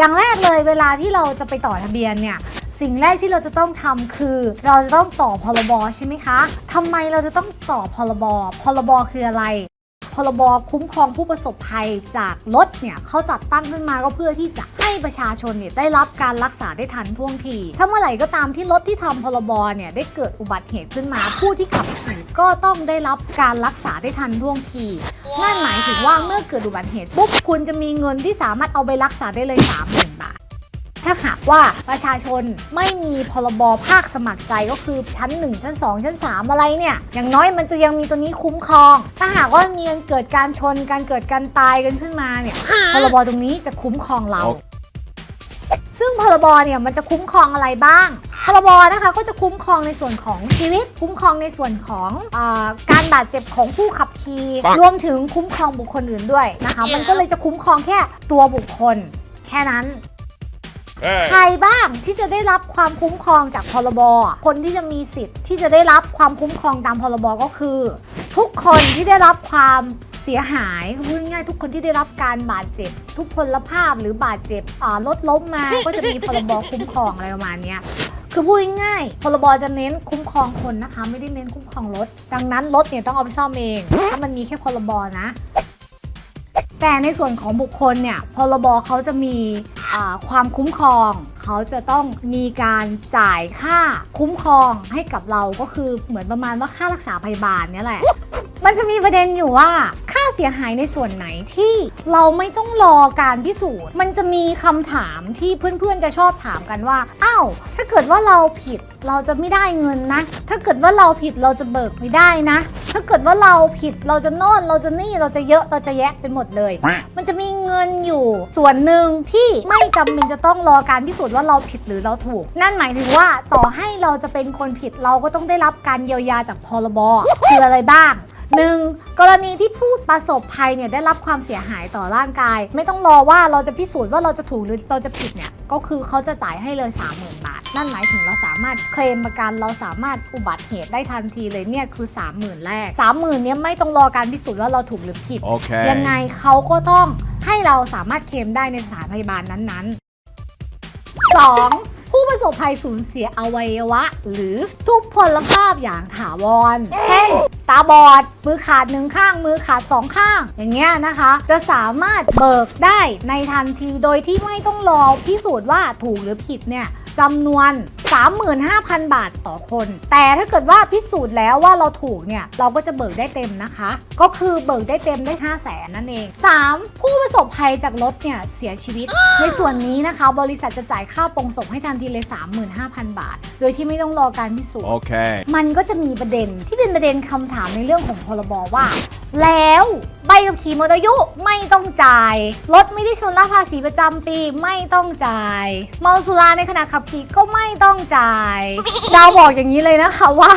อย่างแรกเลยเวลาที่เราจะไปต่อทะเบียนเนี่ยสิ่งแรกที่เราจะต้องทำคือ เราจะต้องต่อพรบใช่ไหมคะทำไมเราจะต้องต่อพรบพรบคืออะไรพรบคุ้มครองผู้ประสบภัยจากรถเนี่ยเขาจัดตั้งขึ้นมาก็เพื่อที่จะให้ประชาชนเนี่ยได้รับการรักษาได้ทันท่วงที ถ้าเมื่อไหร่ก็ตามที่รถที่ทำพรบเนี่ยได้เกิดอุบัติเหตุขึ้นมา ผู้ที่ขับขี่ก็ต้องได้รับการรักษาได้ทันท่วงที นั่นหมายถึงว่าเมื่อเกิดอุบัติเหตุปุ๊บคุณจะมีเงินที่สามารถเอาไปรักษาได้เลย 30,000 บาท ถ้าหากว่าประชาชนไม่มีพรบภาคสมัครใจก็คือชั้น 1 ชั้น 2 ชั้น 3 อะไรเนี่ย อย่างน้อยมันจะยังมีตัวนี้คุ้มครอง ถ้าหากว่ามีการเกิดการชนการเกิดการตายกันขึ้นมาเนี่ยพรบตรงนี้จะคุ้มครองเราโอซึ่งพรบเนี่ยมันจะคุ้มครองอะไรบ้าง พรบนะคะก็จะคุ้มครองในส่วนของชีวิต คุ้มครองในส่วนของอาการบาดเจ็บของผู้ขับขี่ปังรวมถึงคุ้มครองบุคคลอื่นด้วยนะคะ มันก็เลยจะคุ้มครองแค่ตัวบุคคล แค่นั้นใครบ้างที่จะได้รับความคุ้มครองจากพรบ คนที่จะมีสิทธิ์ที่จะได้รับความคุ้มครองตามพรบก็คือ ทุกคนที่ได้รับความเสียหายพูดง่ายๆทุกคนที่ได้รับการบาดเจ็บ ทุกพลภาพหรือบาดเจ็บอ่ารถล้มมาก็จะมีพรบคุ้มครองอะไรประมาณเนี้ย คือพูดง่ายๆพรบจะเน้นคุ้มครองคนนะคะ ไม่ได้เน้นคุ้มครองรถ ดังนั้นรถเนี่ยต้องเอาไปซ่อมเอง ถ้ามันมีแค่พรบนะ แต่ในส่วนของบุคคลเนี่ยพรบเขาจะมีความคุ้มครอง เขาจะต้องมีการจ่ายค่าคุ้มครองให้กับเราก็คือเหมือนประมาณว่าค่ารักษาพยาบาลเนี่ยแหละมันจะมีประเด็นอยู่ว่า เสียหายในส่วนไหนที่เราไม่ต้องรอการพิสูจน์ มันจะมีคำถามที่เพื่อนๆจะชอบถามกันว่า อ้าว ถ้าเกิดว่าเราผิดเราจะไม่ได้เงินนะ ถ้าเกิดว่าเราผิดเราจะเบิกไม่ได้นะ ถ้าเกิดว่าเราผิดเราจะโน่นเราจะนี่เราจะเยอะเราจะแยะไปหมดเลย มันจะมีเงินอยู่ส่วนหนึ่งที่ไม่จำเป็นจะต้องรอการพิสูจน์ว่าเราผิดหรือเราถูก นั่นหมายถึงว่าต่อให้เราจะเป็นคนผิดเราก็ต้องได้รับการเยียวยาจากพรบคืออะไรบ้าง หนึ่งกรณีที่ผู้ประสบภัยเนี่ยได้รับความเสียหายต่อร่างกาย ไม่ต้องรอว่าเราจะพิสูจน์ว่าเราจะถูกหรือเราจะผิดเนี่ยก็คือเขาจะจ่ายให้เลย 30,000 บาท นั่นหมายถึงเราสามารถเคลมประกันเราสามารถอุบัติเหตุได้ทันทีเลยเนี่ยคือ 30,000 แรก 30,000 เนี่ยไม่ต้องรอการพิสูจน์ว่าเราถูกหรือผิด Okay. ยังไงเขาก็ต้องให้เราสามารถเคลมได้ในสถานพยาบาลนั้นๆ 2. ผู้ประสบภัยสูญเสียอวัยวะ หรือทุพพลภาพอย่างถาวร เช่น ตาบอด มือขาดหนึ่งข้าง มือขาดสองข้าง อย่างเงี้ยนะคะ จะสามารถเบิกได้ในทันทีโดยที่ไม่ต้องรอพิสูจน์ว่าถูกหรือผิดเนี่ยจำนวน 35,000 บาทต่อคน แต่ถ้าเกิดว่าพิสูจน์แล้วว่าเราถูกเนี่ย เราก็จะเบิกได้เต็มนะคะ ก็คือเบิกได้เต็มได้ 5 0 0แสนนั่นเอง 3. ผู้ประสบภัยจากรถเนี่ยเสียชีวิต ในส่วนนี้นะคะ บริษัทจะจ่ายค่าปรงศพให้ทันทีเลย 35,000 บาท โดยที่ไม่ต้องรอการพิสูจน์ Okay. มันก็จะมีประเด็นที่เป็นประเด็นคำถามในเรื่องของพรบว่า แล้วใบขับขี่หมดอายุไม่ต้องจ่าย รถไม่ได้ชนละภาษีประจำปีไม่ต้องจ่าย เมาสุราในขณะขับขี่ก็ไม่ต้องจ่าย ดาวบอกอย่างนี้เลยนะคะว่า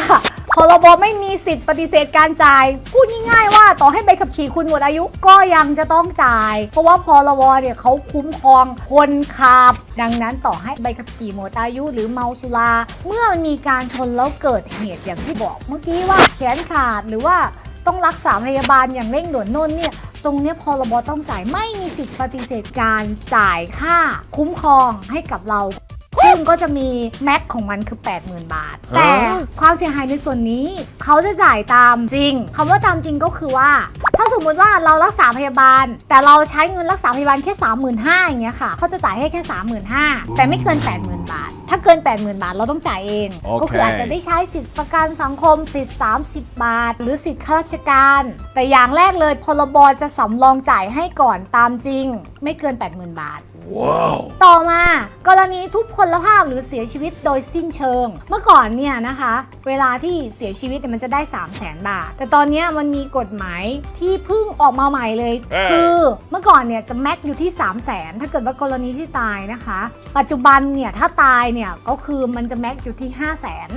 พรบไม่มีสิทธิ์ปฏิเสธการจ่าย พูดง่ายๆว่าต่อให้ใบขับขี่คุณหมดอายุก็ยังจะต้องจ่าย เพราะว่าพรบเนี่ยเขาคุ้มครองคนขับ ดังนั้นต่อให้ใบขับขี่หมดอายุ หรือเมาสุรา เมื่อมันมีการชนแล้วเกิดเหตุอย่างที่บอกเมื่อกี้ว่าแขนขาดหรือว่า ต้องรักษาพยาบาลอย่างเร่งด่วนโน่นเนี่ยตรงนี้พรบต้องจ่ายไม่มีสิทธิ์ปฏิเสธการจ่ายค่าคุ้มครองให้กับเรา ซึ่งก็จะมีแม็กของมันคือ 80,000 บาท แต่ความเสียหายในส่วนนี้เขาจะจ่ายตามจริงคำว่าตามจริงก็คือว่า ถ้าสมมุติว่าเรารักษาพยาบาล แต่เราใช้เงินรักษาพยาบาลแค่ 35,000อย่างเงี้ยค่ะเขาจะจ่ายให้แค่ 35,000 แต่ไม่เกิน 80,000 บาท ถ้าเกิน 80,000 บาทเราต้องจ่ายเองโอเคก็คืออาจจะได้ใช้สิทธิประกันสังคมสิทธิ์30 บาท หรือสิทธิข้าราชการ แต่อย่างแรกเลยพรบจะสำรองจ่ายให้ก่อนตามจริง ไม่เกิน 80,000 บาท Whoa. ต่อมากรณีทุพพลภาพหรือเสียชีวิตโดยสิ้นเชิง เมื่อก่อนเนี่ยนะคะ เวลาที่เสียชีวิตเนี่ยมันจะได้ 3 0 0แสนบาท แต่ตอนเนี้ยมันมีกฎหมายที่เพิ่งออกมาใหม่เลย เอ้ย คือเมื่อก่อนเนี่ยจะแม็กอยู่ที่ 3 0 0แสนถ้าเกิดว่ากรณีที่ตายนะคะ ปัจจุบันเนี่ยถ้าตายเนี่ยก็คือมันจะแม็กอยู่ที่ 5 0 0แสน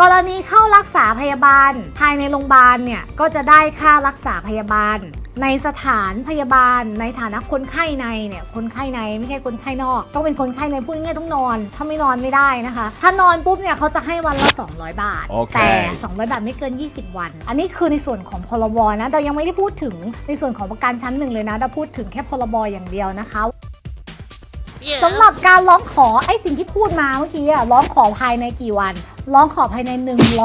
กรณีเข้ารักษาพยาบาลภายในโรงพยาบาลเนี่ยก็จะได้ค่ารักษาพยาบาล ในสถานพยาบาล ในฐานะคนไข้ในเนี่ยคนไข้ในไม่ใช่คนไข้นอก ต้องเป็นคนไข้ในพูดง่ายๆต้องนอน ถ้าไม่นอนไม่ได้นะคะ ถ้านอนปุ๊บเนี่ยเขาจะให้วันละ 200 บาทโอเคแต่ 200 บาทไม่เกิน 20 วัน อันนี้คือในส่วนของพรบนะเรายังไม่ได้พูดถึงในส่วนของประกันชั้นหนึ่งเลยนะเราพูดถึงแค่พรบอย่างเดียวนะคะ สำหรับการร้องขอไอ้สิ่งที่พูดมาเมื่อกี้อะร้องขอภายในกี่วัน ร้องขอภายใน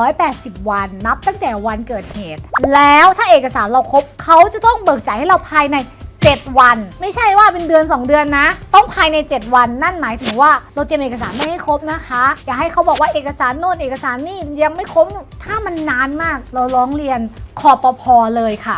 180 วัน นับตั้งแต่วันเกิดเหตุ แล้วถ้าเอกสารเราครบเขาจะต้องเบิกจ่ายให้เราภายใน 7 วัน ไม่ใช่ว่าเป็นเดือน 2 เดือนนะ ต้องภายใน 7 วัน นั่นหมายถึงว่าเราเตรียมเอกสารไม่ให้ครบนะคะ อย่าให้เขาบอกว่าเอกสารโน่นเอกสารนี่ยังไม่ครบถ้ามันนานมาก เราร้องเรียนคอปพเลยค่ะ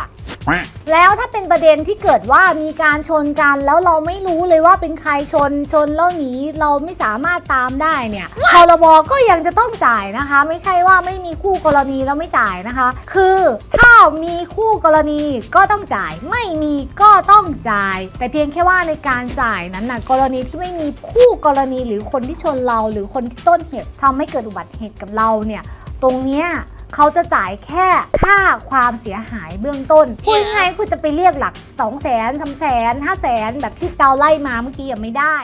แล้วถ้าเป็นประเด็นที่เกิดว่ามีการชนกัน แล้วเราไม่รู้เลยว่าเป็นใครชนชนแล้วหนีเราไม่สามารถตามได้เนี่ยพรบก็ยังจะต้องจ่ายนะคะ ไม่ใช่ว่าไม่มีคู่กรณีแล้วไม่จ่ายนะคะ คือถ้ามีคู่กรณีก็ต้องจ่าย ไม่มีก็ต้องจ่าย แต่เพียงแค่ว่าในการจ่ายนั้นนะกรณีที่ไม่มีคู่กรณีหรือคนที่ชนเรา หรือคนที่ต้นเหตุทำให้เกิดอุบัติเหตุกับเราเนี่ยตรงเนี้ย เขาจะจ่ายแค่ค่าความเสียหายเบื้องต้นพูดง่ายๆคุณจะไปเรียกหลัก 2 0 0 0 0 0 3 0 0 0 0 5 0 0 0 0 แบบที่เกาไล่มาเมื่อกี้ยังไม่ได้